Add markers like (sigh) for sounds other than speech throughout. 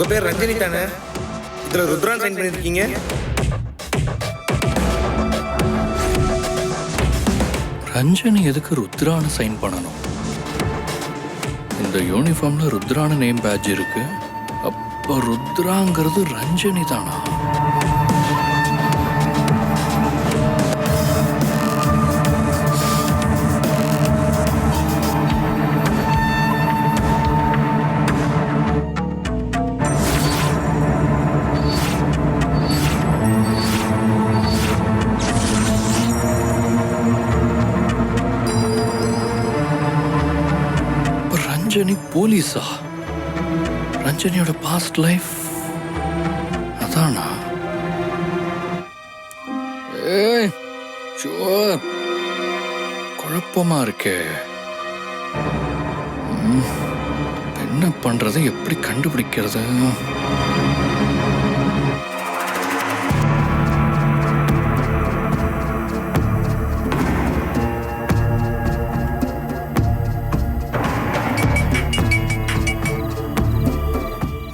உங்க பேர் ரஞ்சனி தானே? இதுல ருத்ரா சைன் பண்ணிருக்கீங்க. ரஞ்சனி எதுக்கு ருத்ரான்னு சைன் பண்ணணும்? இந்த யூனிஃபார்ம்ல ருத்ரான நேம் பேட்ச் இருக்கு. அப்போ ருத்ராங்கிறது ரஞ்சனி தானா? போலீஸா? ரஞ்சனியோட பாஸ்ட் லைஃப் அதானா? ஏய் குழப்பமா இருக்கே. என்ன பண்றது எப்படி கண்டுபிடிக்கிறது?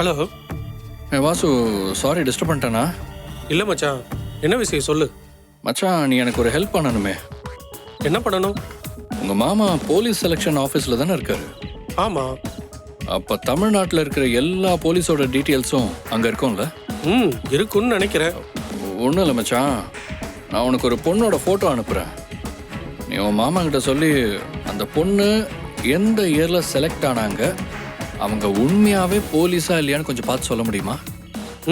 ஹலோ. வாசு சாரி டிஸ்டர்ப் பண்ணிட்டேனா? இல்லை மச்சான். என்ன விஷயம் சொல்லு. மச்சான் நீ எனக்கு ஒரு ஹெல்ப் பண்ணணுமே. என்ன பண்ணணும்? உங்க மாமா போலீஸ் செலெக்ஷன் ஆஃபீஸில் தானே இருக்காரு. ஆமாம் அப்ப தமிழ்நாட்டில் இருக்கிற எல்லா போலீஸோட டீட்டெயில்ஸும் அங்க இருக்கும்ல? ம் இருக்குன்னு நினைக்கிறேன். ஒன்றும் இல்லை மச்சான். நான் உனக்கு ஒரு பொண்ணோட ஃபோட்டோ அனுப்புகிறேன் நீ உன் மாமா கிட்ட சொல்லி அந்த பொண்ணு எந்த இயரில் செலக்ட் ஆனாங்க? அவங்க உண்மையாகவே போலீஸா இல்லையான்னு கொஞ்சம் பார்த்து சொல்ல முடியுமா?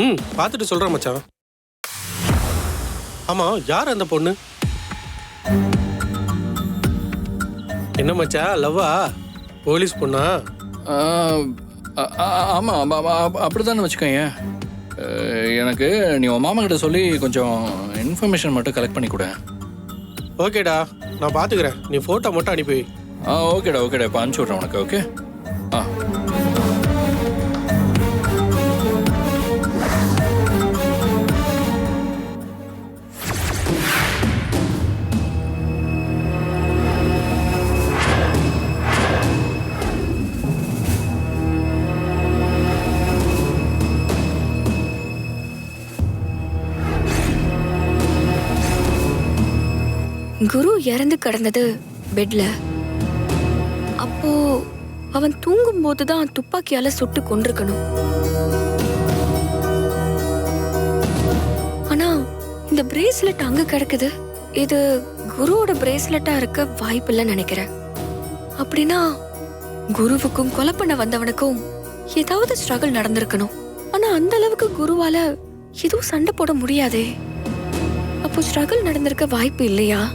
ம் பார்த்துட்டு சொல்கிறேன் மச்சான். ஆமாம் யார் அந்த பொண்ணு? என்ன மச்சான் லவ்வா? போலீஸ் பொண்ணா? ஆமாம் அப்படி தானே வச்சுக்கோங்க எனக்கு நீ உன் மாமா கிட்ட சொல்லி கொஞ்சம் இன்ஃபர்மேஷன் மட்டும் கலெக்ட் பண்ணி கொடு. ஓகேடா நான் பார்த்துக்கிறேன். நீ ஃபோட்டோ மட்டும் அனுப்பி. ஆ ஓகேடா ஓகேடா இப்போ அனுப்பிச்சி விட்றேன் உனக்கு ஓகே? ஆ. குரு இறந்து கிடந்தது பெட்ல. அப்போ அவன் தூங்கும் போதுதான் துப்பாக்கியால சுட்டு கொண்டிருக்கணும். ஆனா இந்த பிரேஸ்லெட் அங்க கிடக்குது. இது குருவோட பிரேஸ்லெட்டா இருக்க வாய்ப்பில்லைன்னு நினைக்கிறேன். அப்படின்னா குருவுக்கும் கொலை பண்ண வந்தவனுக்கும் ஏதாவது ஸ்ட்ரகிள் நடந்திருக்கணும். ஆனா அந்த அளவுக்கு குருவால எதுவும் சண்டை போட முடியாதே. அப்போ ஸ்ட்ரகிள் நடந்திருக்க வாய்ப்பு இல்லையா?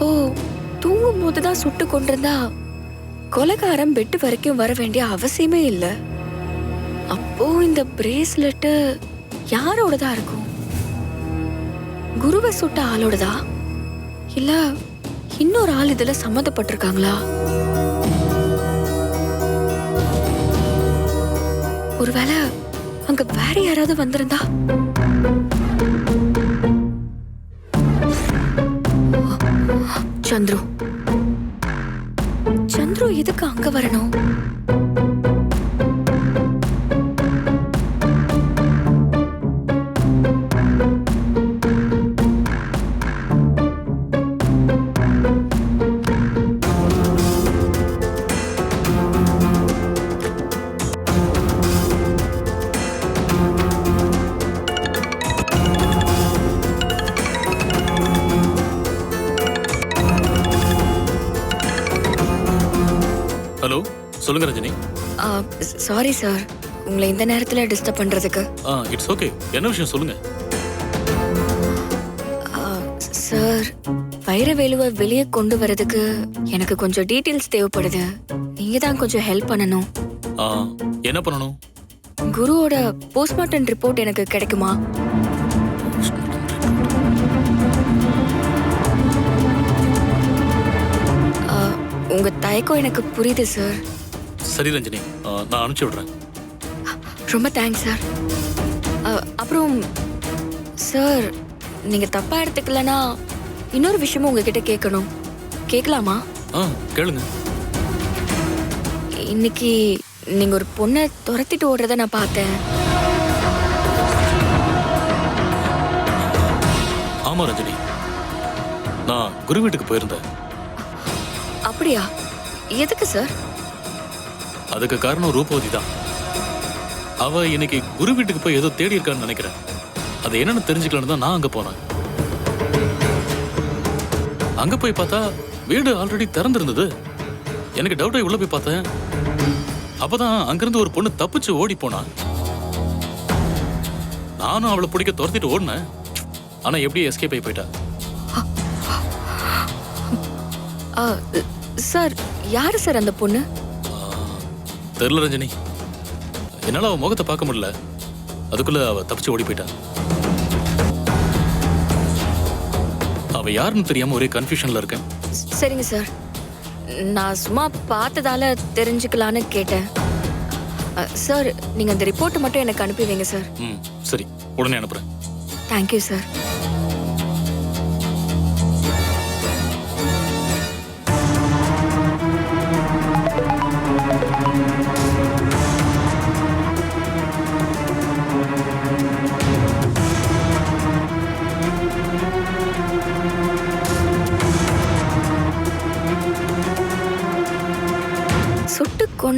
அப்போ தூங்கும் போதுதான் சுட்டு கொண்டிருந்தா கொலகாரம் பெட்டு வரைக்கும் வர வேண்டிய அவசியமே இல்ல. அப்போ இந்த பிரேஸ்லெட் யாரோடதா இருக்கும்? குருவை சுட்ட ஆளோடதா? இல்ல இன்னொரு ஆள் இதுல சம்மந்தப்பட்டிருக்காங்களா? ஒருவேளை அங்க வேற யாராவது வந்திருந்தா? சந்துரு. சந்துரு எதுக்கு அங்க வரணும்? சாரி சார் உங்களை இந்த நேரத்துல டிஸ்டர்ப் பண்றதுக்கு. ஆ இட்ஸ் ஓகே என்ன விஷயம் சொல்லுங்க? சார் வைரவேலுவை வெளியே கொண்டு வரதுக்கு எனக்கு கொஞ்சம் டீட்டெயில்ஸ் தேவைப்படுது. நீங்க தான் கொஞ்சம் ஹெல்ப் பண்ணணும். ஆ, என்ன பண்ணணும்? குருவோட போஸ்ட்மார்ட்டம் ரிப்போர்ட் எனக்கு கிடைக்குமா? ஆ, உங்க தயக்கம் எனக்கு புரியுது சார் சரி ரஞ்சினி. நான் அனுப்பிச்சு விடுறேன். ரொம்ப தேங்க்ஸ் சார் அப்புறம் சார் நீங்க தப்பா எடுத்துக்கலனா இன்னொரு விஷயமும் உங்ககிட்ட கேட்கணும். கேட்கலாமா? ஆ கேளுங்க. இன்னைக்கு நீங்க ஒரு பொண்ணை துரத்திட்டு ஓடுறத நான் பார்த்தேன். ஆமா ரஞ்சனி. நான் குரு வீட்டுக்கு போயிருந்தேன். அப்படியா? எதுக்கு சார் அதுக்கு காரணம் ரூபவதி தான். அவ இன்னைக்கு குரு வீட்டுக்கு போய் ஏதோ தேடி இருக்கான்னு நினைக்கிறேன். அது என்னன்னு தெரிஞ்சுக்கலான்னு தான் நான் அங்க போனேன் அங்க போய் பார்த்தா வீடு ஆல்ரெடி திறந்திருந்தது. எனக்கு டவுட் ஆகி உள்ள போய் பார்த்தேன். அப்பதான் அங்கிருந்து ஒரு பொண்ணு தப்பிச்சு ஓடி போனா. நானும் அவளை பிடிக்க துரத்திட்டு ஓடினேன். ஆனா எப்படி எஸ்கேப் ஆகி போயிட்டா. சார் யாரு சார் அந்த பொண்ணு? தெரியல ரஞ்சனி. என்னால அவ முகத்தை பார்க்க முடியல. அதுக்குள்ள அவ தப்பிச்சு ஓடி போயிட்டா. அவ யாருன்னு தெரியாம ஒரே கன்ஃபியூஷன்ல இருக்கேன். சரிங்க சார் நான் சும்மா பார்த்ததால தெரிஞ்சுக்கலான்னு கேட்டேன். சார் நீங்க அந்த ரிப்போர்ட்டை மட்டும் எனக்கு அனுப்பி வைங்க சார் ம் சரி. உடனே அனுப்புறேன். தேங்க்யூ சார்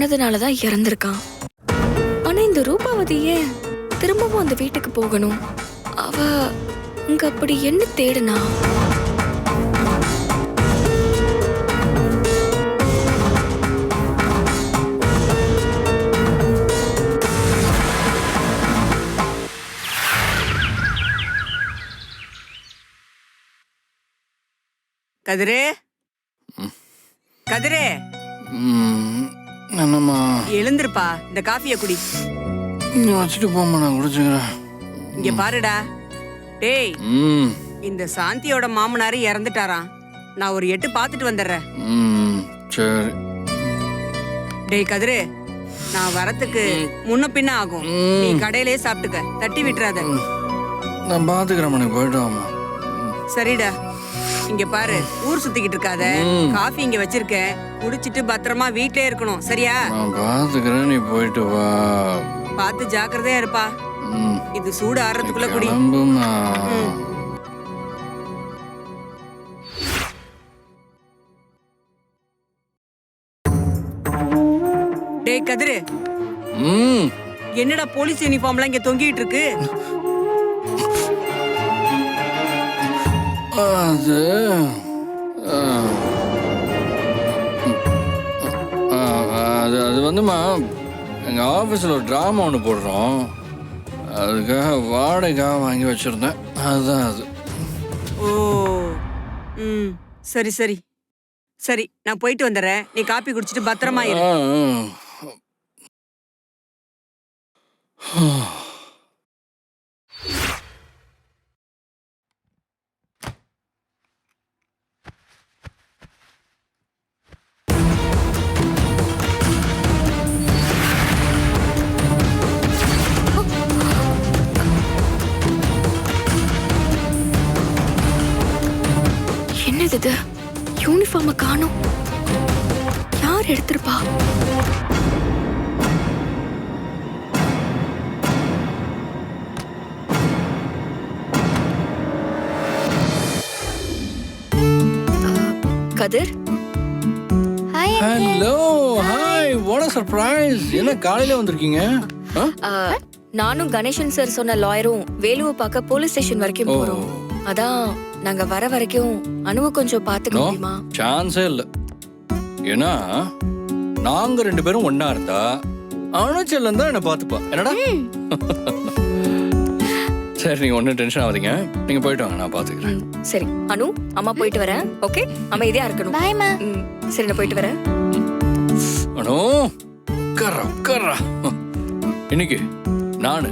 சுட்டு கொன்னதுனால தான் இறந்திருக்கான். ஆனா இந்த ரூபாவதி ஏன் திரும்பவும் அந்த வீட்டுக்கு போகணும். அவ அங்க அப்படி என்ன தேடுனா? கதிரே? கதிரே? என்னம்மா? எழுந்திருப்பா. இந்த காஃபிய குடி. நீ வச்சுட்டு போம்மா நான் குடிச்சுக்கிறேன். இங்க பாருடா. டேய் ம். இந்த சாந்தியோட மாமனாரு இறந்துட்டாராம். நான் ஒரு எட்டு பார்த்துட்டு வந்துடுறேன். ம் சரி. டேய் கதிரே நான் வரத்துக்கு முன்ன பின்ன ஆகும். நீ கடையிலே சாப்பிட்டுக்க. தட்டி விட்டுறாத. நான் பார்த்துக்கிறேன் நீ போயிட்டு சரிடா. இங்க பாரு ஊர் சுத்திக்கிட்டு இருக்காத. காஃபி இங்க வச்சிருக்கேன் குடிச்சிட்டு பத்திரமா வீட்லயே இருக்கணும் சரியா? நான் பார்த்துக்கிறேன் நீ போயிட்டு வா. பார்த்து ஜாக்கிரதையா இருப்பா. ம். இது சூடு ஆறதுக்குள்ள குடி. கிளம்புமா? டேய் கதிரு. ம். என்னடா போலீஸ் யூனிஃபார்ம்லாம் இங்க தொங்கிட்டு இருக்கு? அது அது அது வந்துமா எங்கள் ஆஃபீஸில் ஒரு ட்ராமா ஒன்று போடுறோம். அதுக்காக வாடகைக்காக வாங்கி வச்சுருந்தேன். அதுதான் அது. ஓ ம் சரி சரி. சரி நான் போயிட்டு வந்துடுறேன். நீ காப்பி குடிச்சிட்டு பத்திரமா இரு. என்னது இது? யூனிஃபார்மை காணோம். யார் எடுத்திருப்பா? Kathir? Hello hi what surprise என்ன காலையில வந்திருக்கீங்க? ஆ, நானும் கணேசன் சார் சொன்ன லாயரும் வேலுவை பார்க்க போலீஸ் ஸ்டேஷன் வரைக்கும். போறோம். அதான் நாங்க வர வரைக்கும் அணுவை கொஞ்சம் பாத்துக்க முடியுமா? சான்ஸே இல்லை. ஏன்னா நாங்க ரெண்டு பேரும் ஒண்ணா இருந்தா அனுச்செல்லம் தான் என்ன பார்த்துப்பா. என்னடா? சரி நீங்க ஒன்றும் டென்ஷன் ஆகாதீங்க. நீங்க போயிட்டு வாங்க நான் பார்த்துக்கிறேன். ம், சரி. அனு அம்மா போயிட்டு வரேன். ஓகே? அமைதியா இருக்கணும். பாய்மா ம், சரி நான் போயிட்டு வரேன். அனோ உட்கார்றா உட்கார்றா. இன்னைக்கு நானு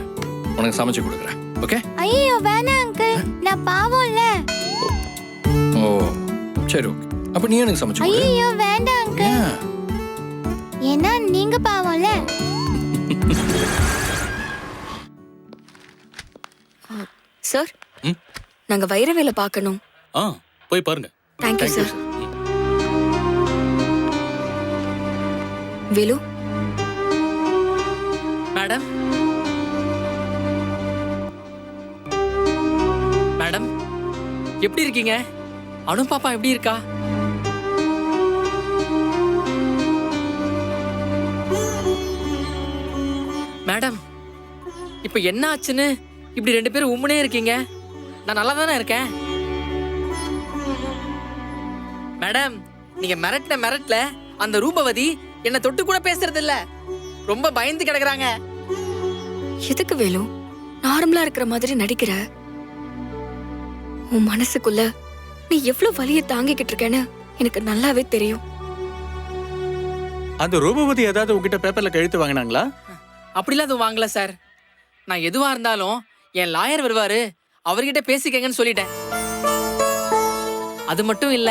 உனக்கு சமைச்சு கொடுக்குறேன். ஓகே? ஐயோ வேணாம் அங்கிள் நான் பாவம்ல. ஓ சரி ஓகே. அப்ப நீ எனக்கு சமைச்சு கொடு. ஐயோ வேண்டாம் அங்கிள். ஏன்? ஏன்னா நீங்க பாவம்ல. சார். ம்? நாங்க வைரவேலை பார்க்கணும். ஆ போய் பாருங்க. Thank you sir Velu? Madam? Madam? எப்படி இருக்கீங்க? அனு பாப்பா எப்படி இருக்கா? மேடம் இப்போ என்ன ஆச்சுன்னு? இப்படி ரெண்டு பேரும் உம்முனே இருக்கீங்க. நான் நல்லா தானே இருக்கேன்? மேடம் நீங்க மிரட்டின மிரட்டல அந்த ரூபவதி என்னை தொட்டு கூட பேசுறது இல்ல ரொம்ப பயந்து கிடக்குறாங்க. எதுக்கு வேணும் நார்மலா இருக்கிற மாதிரி நடிக்கிற? உன் மனசுக்குள்ள நீ எவ்வளவு வலியை தாங்கிக்கிட்டு இருக்கேன்னு எனக்கு நல்லாவே தெரியும். அந்த ரூபவதி ஏதாவது உங்ககிட்ட பேப்பர்ல கழுத்து வாங்கினாங்களா? அப்படிலாம் எதுவும் வாங்கல சார் நான் எதுவா இருந்தாலும் என் லாயர் வருவாரு அவர்கிட்ட பேசிக்கங்கன்னு சொல்லிட்டேன். அது மட்டும் இல்ல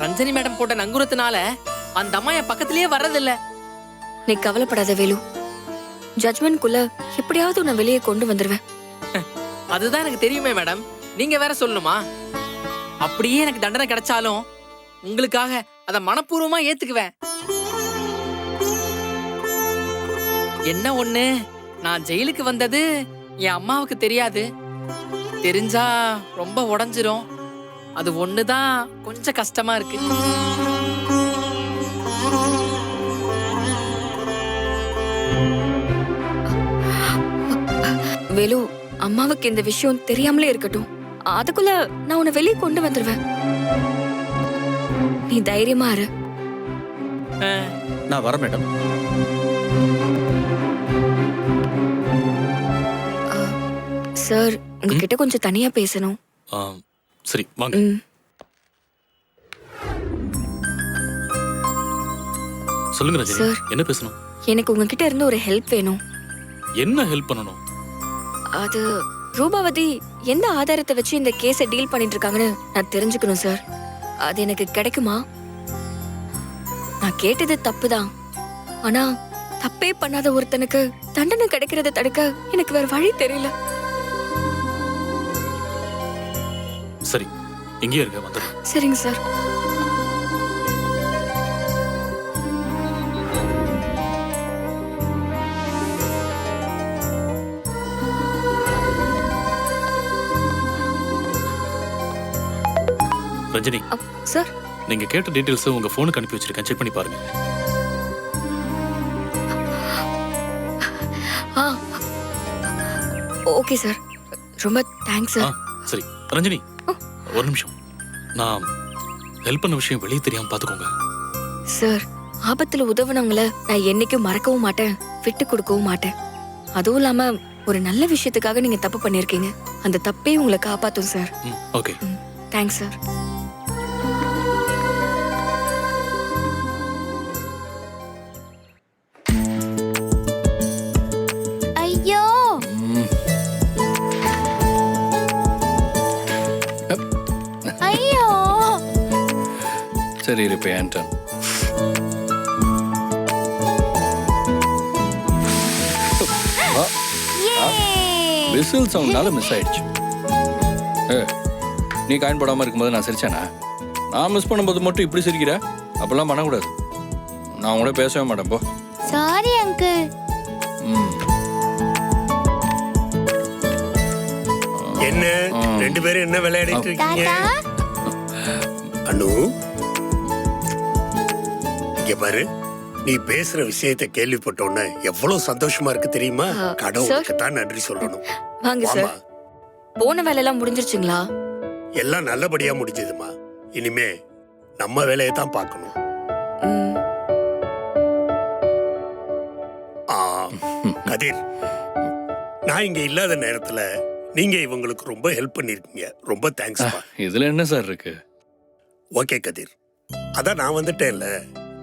ரஞ்சனி மேடம் போட்ட நங்குரத்தினால அந்த அம்மா என் பக்கத்திலேயே வர்றதில்ல. நீ கவலைப்படாத வேலு. ஜட்மெண்ட்குள்ள எப்படியாவது உன்னை வெளியே கொண்டு வந்துருவேன். (laughs) அதுதான் எனக்கு தெரியுமே மேடம் நீங்க வேற சொல்லணுமா? அப்படியே எனக்கு தண்டனை கிடைச்சாலும் உங்களுக்காக அதை மனப்பூர்வமா ஏத்துக்குவேன். என்ன ஒண்ணு? நான் ஜெயிலுக்கு வந்தது என் அம்மாவுக்கு தெரியாது. தெரிஞ்சா ரொம்ப உடஞ்சிரும். அது ஒண்ணுதான் கொஞ்சம் கஷ்டமா இருக்கு. வேலு அம்மாவுக்கு இந்த விஷயம் தெரியாமலே இருக்கட்டும். அதுக்குள்ள நான் உன்னை வெளியே கொண்டு வந்துருவேன். நீ தைரியமா இரு. நான் வரேன் மேடம். சார் உங்ககிட்ட கொஞ்சம் தனியா பேசணும். சரி வாங்க. சொல்லுங்க ரஜினி. சார். என்ன பேசணும்? எனக்கு உங்ககிட்ட இருந்து ஒரு ஹெல்ப் வேணும். என்ன ஹெல்ப் பண்ணணும்? அது ரூபாவதி எந்த ஆதாரத்தை வச்சு இந்த கேஸை டீல் பண்ணிட்டு இருக்காங்கன்னு நான் தெரிஞ்சுக்கணும் சார். அது எனக்கு கிடைக்குமா? நான் கேட்டது தப்புதான். ஆனா தப்பே பண்ணாத ஒருத்தனுக்கு தண்டனை கிடைக்கிறத தடுக்க எனக்கு வேற வழி தெரியல. சரி இருங்க வந்துடுறேன். சரிங்க சார். ரஜினி. சார். நீங்க கேட்ட டீடைல்ஸ் உங்க போனுக்கு அனுப்பி வச்சிருக்கேன். செக் பண்ணி பாருங்க. ஆ. Okay sir. ரொம்ப தேங்க்ஸ் சார். சரி. ரஞ்சினி ஒரு நிமிஷம். நான் ஹெல்ப் பண்ண விஷயம் வெளியே தெரியாம பாத்துக்கோங்க. சார் ஆபத்துல உதவுனவங்கள நான் என்னைக்கும் மறக்கவும் மாட்டேன். விட்டு கொடுக்கவும் மாட்டேன். அதுவும் இல்லாம ஒரு நல்ல விஷயத்துக்காக நீங்க தப்பு பண்ணிருக்கீங்க. அந்த தப்பே உங்களை காப்பாத்தும் சார். ஓகே. Thanks sir. சரி இரு இப்போ என் விசில் சவுண்ட்னால மிஸ் ஆயிடுச்சு. ஏ நீ காயின் போடாம இருக்கும்போது நான் சிரிச்சேனா? நான் மிஸ் பண்ணும்போது மட்டும் இப்படி சிரிக்கிற? அப்பெல்லாம் பண்ணக்கூடாது. நான் கூட பேசவே மாட்டேன் போ. சாரி அங்கிள் என்ன. ரெண்டு பேரும் என்ன விளையாடிட்டு இருக்கீங்க? அனு இங்க பாரு. நீ பேசுற விஷயத்தை கேள்விப்பட்ட உடனே எவ்வளவு சந்தோஷமா இருக்கு தெரியுமா? கடவுளுக்கு தான் நன்றி சொல்லணும். வாங்க சார் போன வேலையெல்லாம் முடிஞ்சிருச்சுங்களா? எல்லாம் நல்லபடியா முடிஞ்சதுமா. இனிமே நம்ம வேலையை தான் பார்க்கணும். கதிர் நான் இங்க இல்லாத நேரத்துல நீங்க இவங்களுக்கு ரொம்ப ஹெல்ப் பண்ணிருக்கீங்க. ரொம்ப தேங்க்ஸ்ப்பா இதுல என்ன சார் இருக்கு? ஓகே கதிர். அதான் நான் வந்துட்டேன்ல.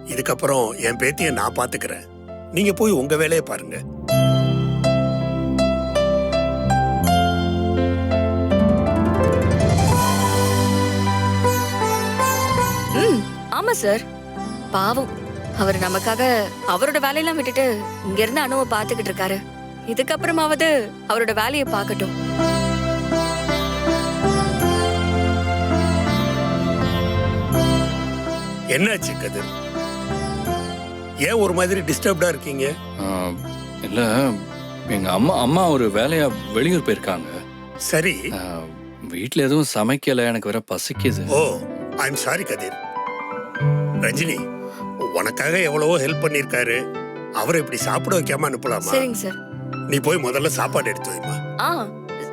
இதுக்கப்புறம் என் பேத்திய நான் பாத்துக்கிறேன். நீங்க போய் உங்க வேலையை பாருங்க. ஆமா சார் பாவம். அவர் நமக்காக அவரோட வேலையெல்லாம் விட்டுட்டு இங்க இருந்து அணுவை பாத்துக்கிட்டு இருக்காரு. இதுக்கப்புறமாவது அவரோட வேலையை பார்க்கட்டும். என்னாச்சு கதிர்? ஏன் ஒரு மாதிரி டிஸ்டர்ப்டா இருக்கீங்க? ஆ, இல்ல எங்க அம்மா அம்மா ஒரு வேலையா வெளியூர் போயிருக்காங்க. சரி. வீட்ல எதுவும் சமைக்கல எனக்கு வேற பசிக்குது. Oh I'm sorry Kathir. Rajini உனக்காக எவ்வளவோ ஹெல்ப் பண்ணிருக்காரு அவரை இப்படி சாப்பிட வைக்காம அனுப்பலாமா? சரிங்க சார். நீ போய் முதல்ல சாப்பாடு எடுத்து வைமா. ஆ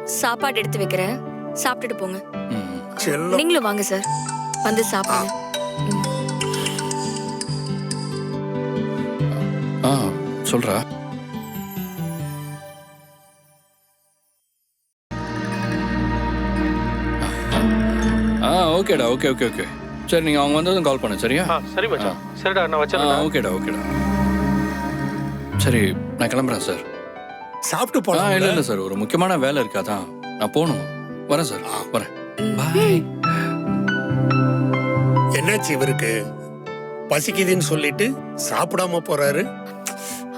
சாப்பாடு எடுத்து வைக்கிறேன். சாப்பிட்டுட்டு போங்க. ம். செல்லம். நீங்களும் வாங்க சார். வந்து சாப்பிடுங்க. ஆ சொல்றா. ஆ ஓகேடா ஓகே ஓகே ஓகே. சரி நீங்க அவங்க வந்ததும் கால் பண்ணு சரியா? சரி மச்சான். சரிடா நான் ஆ வச்சிடறேன் ஓகேடா ஓகேடா. சரி நான் கிளம்புறேன் சார். சாப்பிட்டு ஆ போலாம் இல்லை இல்லை சார். ஒரு முக்கியமான வேலை இருக்கு அதான். நான் போகணும். வரேன் சார். வரேன். பாய். என்னாச்சு இவருக்கு? பசிக்குதுன்னு சொல்லிட்டு சாப்பிடாம போறாரு?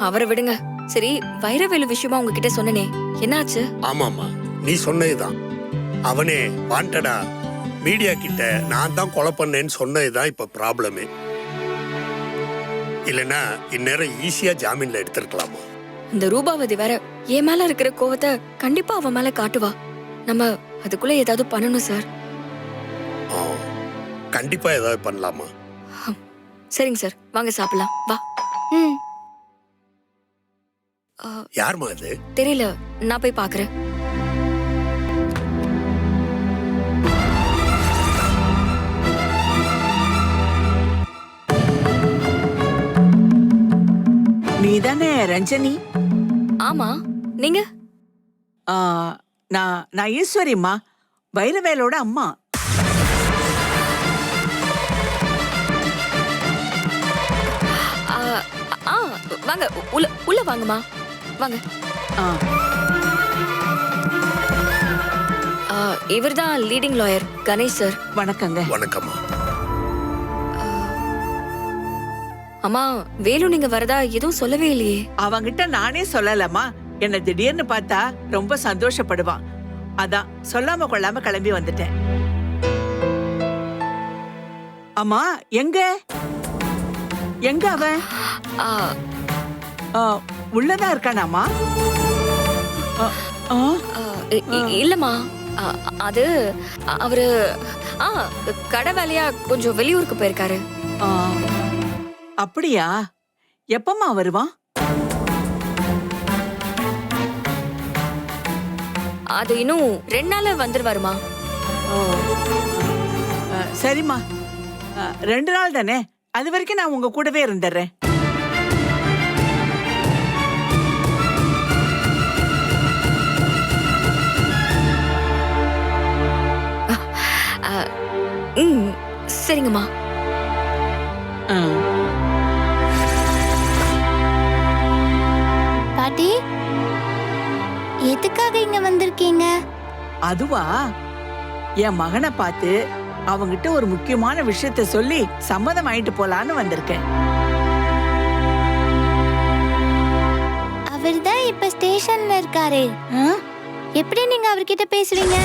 அவரை விடுங்க. சரி வைரவேலு விஷயமா உங்ககிட்ட சொன்னனே. என்னாச்சு? ஆமாமா நீ சொன்னதுதான். அவனே வாண்டடா மீடியா கிட்ட நான் தான் கொலை பண்ணேன்னு சொன்னதுதான் இப்ப ப்ராப்ளமே. இல்லனா இந்நேரம் ஈஸியா ஜாமீன்ல எடுத்திருக்கலாமா? இந்த ரூபாவதி வேற என் மேல இருக்கிற கோவத்தை கண்டிப்பா அவன் மேல காட்டுவா. நம்ம அதுக்குள்ள ஏதாவது பண்ணணும் சார். கண்டிப்பா ஏதாவது பண்ணலாமா? சரிங்க சார். வாங்க சாப்பிடலாம். வா. ம். யாருமா அது? தெரியல. நான் போய் பாக்குறேன். நீ தானே ரஞ்சனி? ஆமா. நீங்க? ஆ, நான் நான் ஈஸ்வரிம்மா. வைரவேலோட அம்மா. ஆ, ஆ வாங்க உள்ள உள்ள வாங்கம்மா. வாங்க. ஆ, இவர் தான் லீடிங் லாயர் கணேஷ் சார் வணக்கங்க. வணக்கம்மா. அம்மா வேலு நீங்க வரதா எதுவும் சொல்லவே இல்லையே. அவங்கிட்ட நானே சொல்லலம்மா. என்ன திடீர்னு பார்த்தா ரொம்ப சந்தோஷப்படுவான். அதான் சொல்லாம கொள்ளாம கிளம்பி வந்துட்டேன். அம்மா எங்க? எங்க அவன்? ஆ, ஆ, உள்ளதா இருக்கானாமா இல்லம்மா. அது அவரு ஆ கடை வேலையா கொஞ்சம் வெளியூருக்கு போயிருக்காரு. ஆ. அப்படியா? எப்பம்மா வருவான்? அது இன்னும் ரெண்டு நாள்ல வந்துருவாருமா. சரிம்மா. ரெண்டு நாள் தானே? அது வரைக்கும் நான் உங்க கூடவே இருந்துடுறேன். ம் சரிங்கம்மா. ஆ. பாட்டி எதுக்காக இங்க வந்திருக்கீங்க? அதுவா? என் மகனை பார்த்து அவங்கிட்ட ஒரு முக்கியமான விஷயத்த சொல்லி சம்மதம் ஆயிட்டு போலான்னு வந்திருக்கேன். அவர் தான் இப்ப ஸ்டேஷன்ல இருக்காரு. ஆ? எப்படி நீங்க அவர்கிட்ட பேசுவீங்க